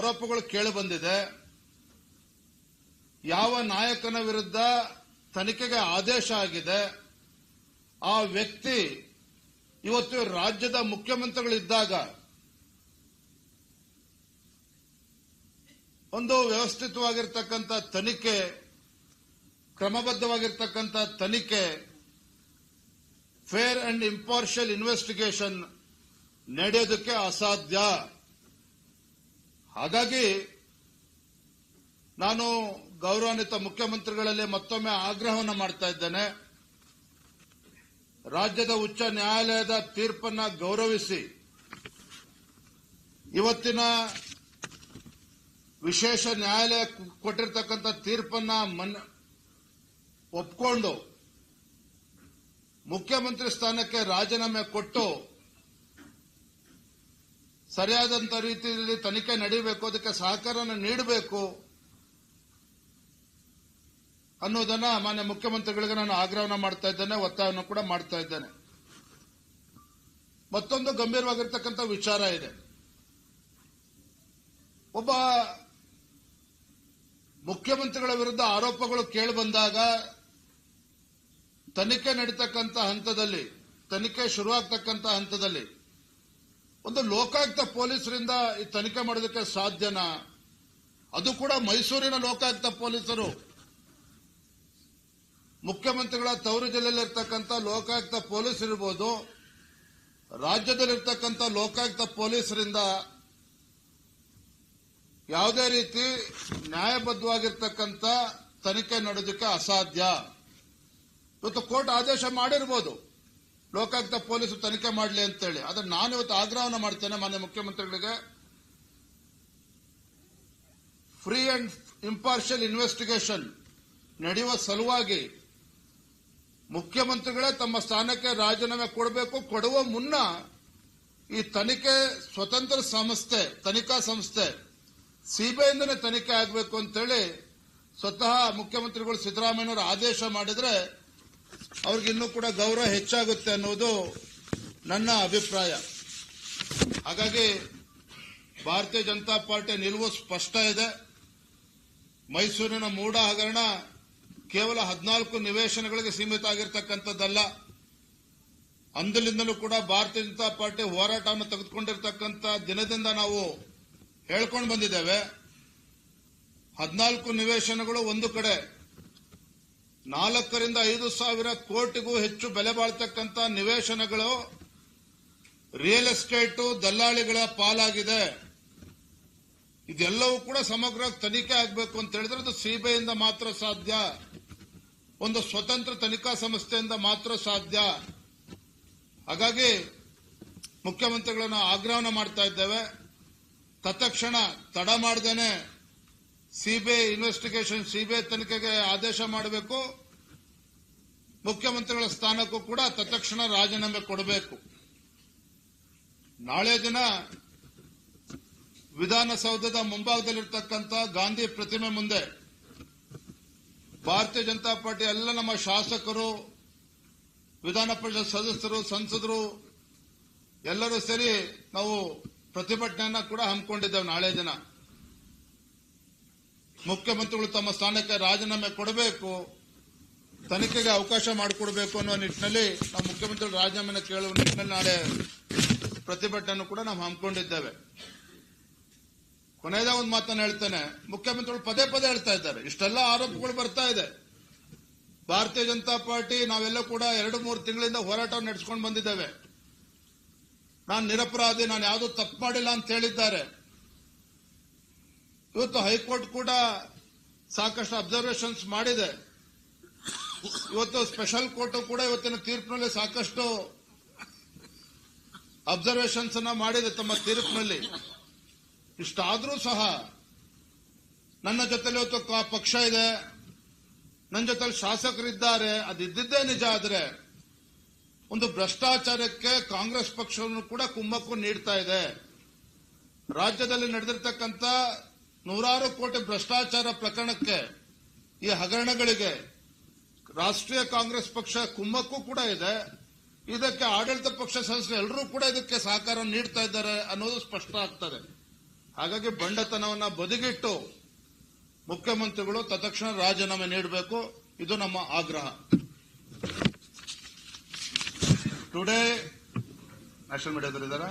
ಆರೋಪಗಳು ಕೇಳಿ ಬಂದಿದೆ. ಯಾವ ನಾಯಕನ ವಿರುದ್ಧ ತನಿಖೆಗೆ ಆದೇಶ ಆಗಿದೆ. ಆ ವ್ಯಕ್ತಿ ಇವತ್ತು ರಾಜ್ಯದ ಮುಖ್ಯಮಂತ್ರಿಗಳಿದ್ದಾಗ ಒಂದು ವ್ಯವಸ್ಥಿತವಾಗಿರ್ತಕ್ಕಂಥ ತನಿಖೆ, ಕ್ರಮಬದ್ಧವಾಗಿರ್ತಕ್ಕಂಥ ತನಿಖೆ ಫೇರ್ ಅಂಡ್ ಇಂಪಾರ್ಷಿಯಲ್ ಇನ್ವೆಸ್ಟಿಗೇಷನ್ ನಡೆಯೋದಕ್ಕೆ ಅಸಾಧ್ಯ. ಹಾಗಾಗಿ ನಾನು ಗೌರವಾನ್ವಿತ ಮುಖ್ಯಮಂತ್ರಿಗಳಲ್ಲಿ ಮತ್ತೊಮ್ಮೆ ಆಗ್ರಹವನ್ನು ಮಾಡ್ತಾ ಇದ್ದೇನೆ. ರಾಜ್ಯದ ಉಚ್ಚ ನ್ಯಾಯಾಲಯದ ತೀರ್ಪನ್ನ ಗೌರವಿಸಿ ಇವತ್ತಿನ ವಿಶೇಷ ನ್ಯಾಯಾಲಯ ಕೊಟ್ಟಿರ್ತಕ್ಕಂಥ ತೀರ್ಪನ್ನ ಒಪ್ಕೊಂಡು ಮುಖ್ಯಮಂತ್ರಿ ಸ್ಥಾನಕ್ಕೆ ರಾಜೀನಾಮೆ ಕೊಟ್ಟು ಸರಿಯಾದಂತ ರೀತಿಯಲ್ಲಿ ತನಿಖೆ ನಡೀಬೇಕು, ಅದಕ್ಕೆ ಸಹಕಾರನ ನೀಡಬೇಕು ಅನ್ನೋದನ್ನ ಮಾನ್ಯ ಮುಖ್ಯಮಂತ್ರಿಗಳಿಗೆ ನಾನು ಆಗ್ರಹವನ್ನು ಮಾಡ್ತಾ ಇದ್ದೇನೆ, ಒತ್ತಾಯವನ್ನು ಕೂಡ ಮಾಡ್ತಾ ಇದ್ದೇನೆ. ಮತ್ತೊಂದು ಗಂಭೀರವಾಗಿರ್ತಕ್ಕಂಥ ವಿಚಾರ ಇದೆ. ಒಬ್ಬ ಮುಖ್ಯಮಂತ್ರಿಗಳ ವಿರುದ್ಧ ಆರೋಪಗಳು ಕೇಳಿ ಬಂದಾಗ ತನಿಖೆ ನಡೀತಕ್ಕಂಥ ಹಂತದಲ್ಲಿ, ತನಿಖೆ ಶುರುವಾಗ್ತಕ್ಕಂಥ ಹಂತದಲ್ಲಿ ಒಂದು ಲೋಕಾಯುಕ್ತ ಪೊಲೀಸರಿಂದ ಈ ತನಿಖೆ ಮಾಡೋದಕ್ಕೆ ಸಾಧ್ಯನಾ? ಅದು ಕೂಡ ಮೈಸೂರಿನ ಲೋಕಾಯುಕ್ತ ಪೊಲೀಸರು. ಮುಖ್ಯಮಂತ್ರಿಗಳ ತವರು ಜಿಲ್ಲೆಯಲ್ಲಿರ್ತಕ್ಕಂಥ ಲೋಕಾಯುಕ್ತ ಪೊಲೀಸ್ ಇರ್ಬೋದು, ರಾಜ್ಯದಲ್ಲಿರ್ತಕ್ಕಂಥ ಲೋಕಾಯುಕ್ತ ಪೊಲೀಸರಿಂದ ಯಾವುದೇ ರೀತಿ ನ್ಯಾಯಬದ್ಧವಾಗಿರ್ತಕ್ಕಂಥ ತನಿಖೆ ನಡೆಯೋದಕ್ಕೆ ಅಸಾಧ್ಯ. ಇವತ್ತು ಕೋರ್ಟ್ ಆದೇಶ ಮಾಡಿರ್ಬೋದು. ಲೋಕಾಯುಕ್ತ ಪೊಲೀಸರು ತನಿಖೆ ಮಾಡಲಿ ಅಂತೇಳಿ. ಆದ್ರೆ ನಾನು ಇವತ್ತು ಆಗ್ರಹವನ್ನು ಮಾಡ್ತೇನೆ ಮಾನ್ಯ ಮುಖ್ಯಮಂತ್ರಿಗಳಿಗೆ. ಫ್ರೀ ಅಂಡ್ ಇಂಪಾರ್ಷಿಯಲ್ ಇನ್ವೆಸ್ಟಿಗೇಷನ್ ನಡೆಯುವ ಸಲುವಾಗಿ ಮುಖ್ಯಮಂತ್ರಿಗಳೇ ತಮ್ಮ ಸ್ಥಾನಕ್ಕೆ ರಾಜೀನಾಮೆ ಕೊಡಬೇಕು. ಕೊಡುವ ಮುನ್ನ ಈ ತನಿಖೆ ಸ್ವತಂತ್ರ ಸಂಸ್ಥೆ, ತನಿಖಾ ಸಂಸ್ಥೆ, ಸಿಬಿಐಯಿಂದನೇ ತನಿಖೆ ಆಗಬೇಕು ಅಂತೇಳಿ ಸ್ವತಃ ಮುಖ್ಯಮಂತ್ರಿಗಳು ಸಿದ್ದರಾಮಯ್ಯನವರು ಆದೇಶ ಮಾಡಿದ್ರೆ ಅವ್ರಿಗಿನ್ನೂ ಕೂಡ ಗೌರವ ಹೆಚ್ಚಾಗುತ್ತೆ ಅನ್ನೋದು ನನ್ನ ಅಭಿಪ್ರಾಯ. ಹಾಗಾಗಿ ಭಾರತೀಯ ಜನತಾ ಪಾರ್ಟಿ ನಿಲುವು ಸ್ಪಷ್ಟ ಇದೆ. ಮೈಸೂರಿನ ಮೂಡ ಹಗರಣ ಕೇವಲ ಹದಿನಾಲ್ಕು ನಿವೇಶನಗಳಿಗೆ ಸೀಮಿತ ಆಗಿರ್ತಕ್ಕಂಥದ್ದಲ್ಲ. ಅಂದಲಿಂದಲೂ ಕೂಡ ಭಾರತೀಯ ಜನತಾ ಪಾರ್ಟಿ ಹೋರಾಟವನ್ನು ತೆಗೆದುಕೊಂಡಿರ್ತಕ್ಕಂಥ ದಿನದಿಂದ ನಾವು ಹೇಳ್ಕೊಂಡು ಬಂದಿದ್ದೇವೆ. ಹದಿನಾಲ್ಕು ನಿವೇಶನಗಳು ಒಂದು ಕಡೆ ನಾಲ್ಕರಿಂದ ಐದು ಸಾವಿರ ಕೋಟಿಗೂ ಹೆಚ್ಚು ಬೆಲೆ ಬಾಳ್ತಕ್ಕಂಥ ನಿವೇಶನಗಳು ರಿಯಲ್ ಎಸ್ಟೇಟು ದಲ್ಲಾಳಿಗಳ ಪಾಲಾಗಿದೆ. ಇದೆಲ್ಲವೂ ಕೂಡ ಸಮಗ್ರ ತನಿಖೆ ಆಗಬೇಕು ಅಂತ ಹೇಳಿದ್ರೆ ಅದು ಸಿಬಿಐಯಿಂದ ಮಾತ್ರ ಸಾಧ್ಯ. ಒಂದು ಸ್ವತಂತ್ರ ತನಿಖಾ ಸಂಸ್ಥೆಯಿಂದ ಮಾತ್ರ ಸಾಧ್ಯ. ಹಾಗಾಗಿ ಮುಖ್ಯಮಂತ್ರಿಗಳನ್ನು ಆಗ್ರಹವನ್ನು ಮಾಡ್ತಾ ಇದ್ದೇವೆ. ತತ್ಕ್ಷಣ ತಡ ಮಾಡದೇನೆ. ಸಿಬಿಐ ಇನ್ವೆಸ್ಟಿಗೇಷನ್ ಸಿಬಿಐ ತನಿಖೆಗೆ ಆದೇಶ ಮಾಡಬೇಕು. ಮುಖ್ಯಮಂತ್ರಿಗಳ ಸ್ಥಾನಕ್ಕೂ ಕೂಡ ತತ್ಕ್ಷಣ ರಾಜೀನಾಮೆ ಕೊಡಬೇಕು. ನಾಳೆ ದಿನ ವಿಧಾನಸೌಧದ ಮುಂಭಾಗದಲ್ಲಿರ್ತಕ್ಕಂಥ ಗಾಂಧಿ ಪ್ರತಿಮೆ ಮುಂದೆ ಭಾರತೀಯ ಜನತಾ ಪಾರ್ಟಿ ಎಲ್ಲ ನಮ್ಮ ಶಾಸಕರು, ವಿಧಾನ ಪರಿಷತ್ ಸದಸ್ಯರು, ಸಂಸದರು ಎಲ್ಲರೂ ಸೇರಿ ನಾವು ಪ್ರತಿಭಟನೆಯನ್ನ ಕೂಡ ಹಮ್ಮಿಕೊಂಡಿದ್ದೇವೆ ನಾಳೆ ದಿನ. ಮುಖ್ಯಮಂತ್ರಿಗಳು ತಮ್ಮ ಸ್ಥಾನಕ್ಕೆ ರಾಜೀನಾಮೆ ಕೊಡಬೇಕು, ತನಿಖೆಗೆ ಅವಕಾಶ ಮಾಡಿಕೊಡಬೇಕು ಅನ್ನೋ ನಿಟ್ಟಿನಲ್ಲಿ ನಾವು ಮುಖ್ಯಮಂತ್ರಿಗಳು ರಾಜೀನಾಮೆನ ಕೇಳುವ ನಿಟ್ಟಿನಲ್ಲಿ ನಾಳೆ ಪ್ರತಿಭಟನೆ ಕೂಡ ನಾವು ಹಮ್ಮಿಕೊಂಡಿದ್ದೇವೆ. ಕೊನೆಯದ ಒಂದು ಮಾತನ್ನು ಹೇಳ್ತೇನೆ. ಮುಖ್ಯಮಂತ್ರಿಗಳು ಪದೇ ಪದೇ ಹೇಳ್ತಾ ಇದ್ದಾರೆ. ಇಷ್ಟೆಲ್ಲ ಆರೋಪಗಳು ಬರ್ತಾ ಇದೆ. ಭಾರತೀಯ ಜನತಾ ಪಾರ್ಟಿ, ನಾವೆಲ್ಲ ಕೂಡ ಎರಡು ಮೂರು ತಿಂಗಳಿಂದ ಹೋರಾಟ ನಡೆಸ್ಕೊಂಡು ಬಂದಿದ್ದೇವೆ. ನಾನು ನಿರಪರಾಧಿ, ನಾನು ಯಾವುದೂ ತಪ್ಪು ಮಾಡಿಲ್ಲ ಅಂತ ಹೇಳಿದ್ದಾರೆ. ಇವತ್ತು ಹೈಕೋರ್ಟ್ ಕೂಡ ಸಾಕಷ್ಟು ಅಬ್ಸರ್ವೇಷನ್ಸ್ ಮಾಡಿದೆ. ಇವತ್ತು ಸ್ಪೆಷಲ್ ಕೋರ್ಟ್ ಕೂಡ ಇವತ್ತಿನ ತೀರ್ಪಿನಲ್ಲಿ ಸಾಕಷ್ಟು ಅಬ್ಸರ್ವೇಷನ್ಸ್ ಅನ್ನ ಮಾಡಿದೆ ತಮ್ಮ ತೀರ್ಪಿನಲ್ಲಿ. ಇಷ್ಟಾದ್ರೂ ಸಹ ನನ್ನ ಜೊತೆಲಿ ಇವತ್ತು ಪಕ್ಷ ಇದೆ. ನನ್ನ ಜೊತೆಲಿ ಶಾಸಕರಿದ್ದಾರೆ. ಅದಿದ್ದಿದ್ದೇ ನಿಜ ಆದರೆ ಒಂದು ಭ್ರಷ್ಟಾಚಾರಕ್ಕೆ ಕಾಂಗ್ರೆಸ್ ಪಕ್ಷವನ್ನು ಕೂಡ ಕುಮ್ಮಕ್ಕು ನೀಡ್ತಾ ಇದೆ. ರಾಜ್ಯದಲ್ಲಿ ನಡೆದಿರ್ತಕ್ಕಂಥ ನೂರಾರು ಕೋಟಿ ಭ್ರಷ್ಟಾಚಾರ ಪ್ರಕರಣಕ್ಕೆ ಈ ಹಗರಣಗಳಿಗೆ ರಾಷ್ಟ್ರೀಯ ಕಾಂಗ್ರೆಸ್ ಪಕ್ಷ ಕುಮ್ಮಕ್ಕು ಕೂಡ ಇದೆ. ಇದಕ್ಕೆ ಆಡಳಿತ ಪಕ್ಷ ಸದಸ್ಯರು ಎಲ್ಲರೂ ಕೂಡ ಇದಕ್ಕೆ ಸಹಕಾರ ನೀಡ್ತಾ ಇದ್ದಾರೆ ಅನ್ನೋದು ಸ್ಪಷ್ಟ ಆಗ್ತದೆ. ಹಾಗಾಗಿ ಬಂಡತನವನ್ನ ಬದಿಗಿಟ್ಟು ಮುಖ್ಯಮಂತ್ರಿಗಳು ತತ್ಕ್ಷಣ ರಾಜೀನಾಮೆ ನೀಡಬೇಕು. ಇದು ನಮ್ಮ ಆಗ್ರಹ. Today national ಮೀಡಿಯಾದಲ್ಲಿದ್ದಾರಾ